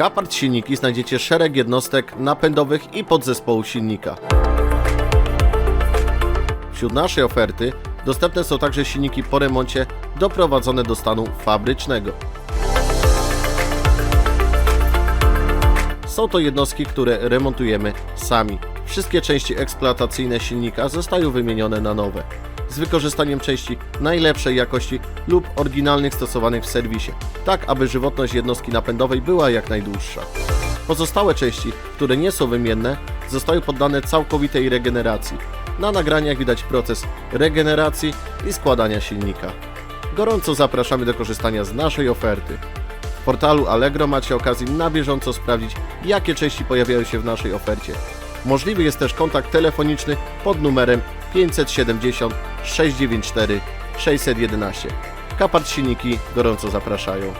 Kapart silniki znajdziecie szereg jednostek napędowych i podzespołu silnika. Wśród naszej oferty dostępne są także silniki po remoncie doprowadzone do stanu fabrycznego. Są to jednostki, które remontujemy sami. Wszystkie części eksploatacyjne silnika zostają wymienione na nowe, z wykorzystaniem części najlepszej jakości lub oryginalnych stosowanych w serwisie, tak aby żywotność jednostki napędowej była jak najdłuższa. Pozostałe części, które nie są wymienne, zostają poddane całkowitej regeneracji. Na nagraniach widać proces regeneracji i składania silnika. Gorąco zapraszamy do korzystania z naszej oferty. W portalu Allegro macie okazję na bieżąco sprawdzić, jakie części pojawiają się w naszej ofercie. Możliwy jest też kontakt telefoniczny pod numerem 570 694 611. Kapart Silniki gorąco zapraszają.